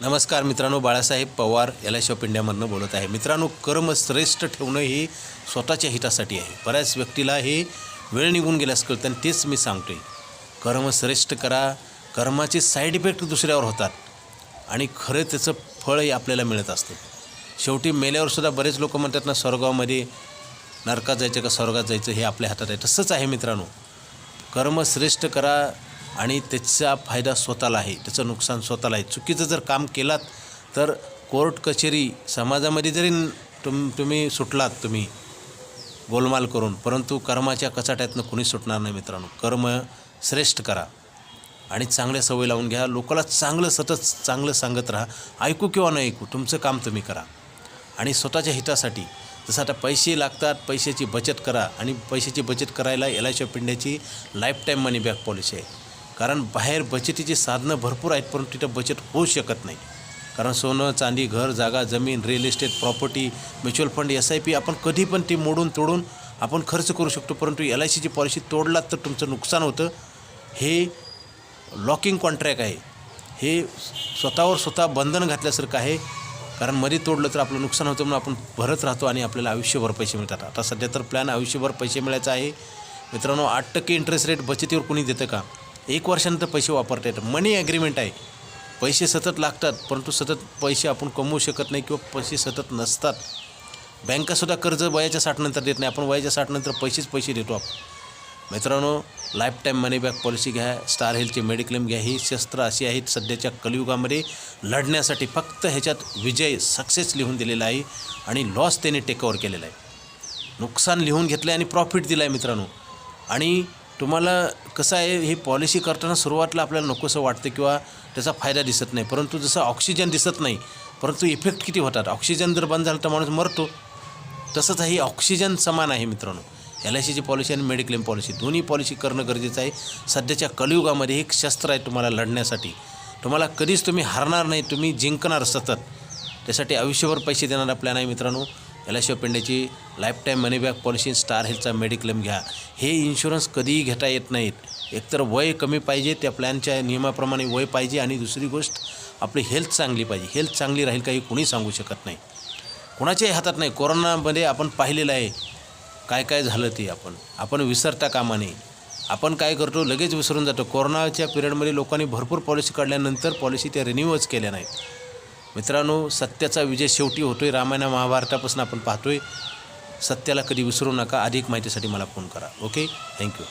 नमस्कार मित्रांनो Balasaheb Pawar L I shop इंडियामधनं बोलत आहे. मित्रांनो कर्म श्रेष्ठ ठेवणं हे स्वतःच्या हितासाठी आहे. बऱ्याच व्यक्तीला हे वेळ निघून गेल्यास कळतं आणि तेच मी सांगतो आहे कर्म श्रेष्ठ करा कर्माचे साईड इफेक्ट दुसऱ्यावर होतात आणि खरं त्याचं फळही आपल्याला मिळत असतं. शेवटी मेल्यावर सुद्धा बरेच लोक म्हणतात ना स्वर्गामध्ये नरकात जायचं का स्वर्गात जायचं हे आपल्या हातात आहे. तसंच आहे मित्रांनो. कर्म श्रेष्ठ करा आणि त्याचा फायदा स्वतःला आहे त्याचं नुकसान स्वतःला आहे. चुकीचं जर काम केलात तर कोर्ट कचेरी समाजामध्ये जरी तुम तुम्ही सुटलात तुम्ही गोलमाल करून परंतु कर्माच्या कचाट्यातनं कुणी सुटणार नाही मित्रांनो. कर्म श्रेष्ठ करा आणि चांगल्या सवय लावून घ्या. लोकाला चांगलं सतत चांगलं सांगत राहा. ऐकू किंवा न ऐकू तुमचं काम तुम्ही करा. आणि स्वतःच्या हितासाठी जसं आता पैसे लागतात पैशाची बचत करा. आणि पैशाची बचत करायला L I पिंड्याची life time money back policy आहे. कारण बाहेर बचतीची साधनं भरपूर आहेत परंतु तिथं बचत होऊ शकत नाही. कारण सोनं चांदी घर जागा जमीन real estate property mutual fund S I P आपण कधी पण ती मोडून तोडून आपण खर्च करू शकतो परंतु एल आय सीची पॉलिसी तोडलात तर तुमचं नुकसान होतं. हे लॉकिंग कॉन्ट्रॅक्ट आहे. हे स्वतःवर स्वतः बंधन घातल्यासारखं आहे. कारण मध्ये तोडलं तर आपलं नुकसान होतं म्हणून आपण भरत राहतो आणि आपल्याला आयुष्यभर पैसे मिळतात. आता सध्या तर प्लॅन आयुष्यभर पैसे मिळायचा आहे. मित्रांनो आठ टक्के इंटरेस्ट रेट बचतीवर कुणी देतं का? एक वर्षानंतर पैसे वापरता येतात. मनी ॲग्रीमेंट आहे. पैसे सतत लागतात परंतु सतत पैसे आपण कमवू शकत नाही किंवा पैसे सतत नसतात. बँकासुद्धा कर्ज वयाच्या साठनंतर देत नाही. आपण वयाच्या साठनंतर पैसेच पैसे देतो आपण. मित्रांनो life time money back policy घ्या स्टार हेल्थचे मेडिक्लेम घ्या. ही शस्त्र अशी आहेत सध्याच्या कलियुगामध्ये लढण्यासाठी फक्त ह्याच्यात विजय सक्सेस लिहून दिलेला आहे आणि लॉस त्याने टेकओव्हर केलेला आहे. नुकसान लिहून घेतलं आहे आणि प्रॉफिट दिला आहे मित्रांनो. आणि तुम्हाला कसं आहे ही पॉलिसी करताना सुरुवातीला आपल्याला नकोसं वाटतं किंवा त्याचा फायदा दिसत नाही. परंतु जसं ऑक्सिजन दिसत नाही परंतु इफेक्ट किती होतात? ऑक्सिजन जर बंद झालं तर माणूस मरतो. तसंच ही ऑक्सिजन समान आहे मित्रांनो. एल आय सीची पॉलिसी आणि मेडिक्लेम पॉलिसी दोन्ही पॉलिसी करणं गरजेचं आहे. सध्याच्या कलियुगामध्ये हे एक शस्त्र आहे तुम्हाला लढण्यासाठी. तुम्हाला कधीच तुम्ही हरणार नाही तुम्ही जिंकणार सतत. त्यासाठी आयुष्यभर पैसे देणारा प्लॅन आहे मित्रांनो. याला I lifetime money back life time policy star हेल्थचा mediclaim घ्या. हे इन्शुरन्स कधीही घेता येत नाहीत. एकतर वय कमी पाहिजे त्या प्लॅनच्या नियमाप्रमाणे वय पाहिजे आणि दुसरी गोष्ट आपली हेल्थ चांगली पाहिजे. हेल्थ चांगली राहील काही कुणी सांगू शकत नाही. कुणाच्याही हातात नाही. कोरोनामध्ये आपण पाहिलेलं आहे. काय काय झालं ते आपण. आपण विसरता कामा नये आपण काय करतो लगेच विसरून जातो. कोरोनाच्या पिरियडमध्ये लोकांनी भरपूर पॉलिसी काढल्यानंतर पॉलिसी त्या रिन्यूवच केल्या नाहीत. मित्रांनो सत्याचा विजय शेवटी होतो आहे रामायण महाभारतापासून आपण पाहतो आहे सत्याला कधी विसरू नका. अधिक माहितीसाठी मला फोन करा. Okay thank you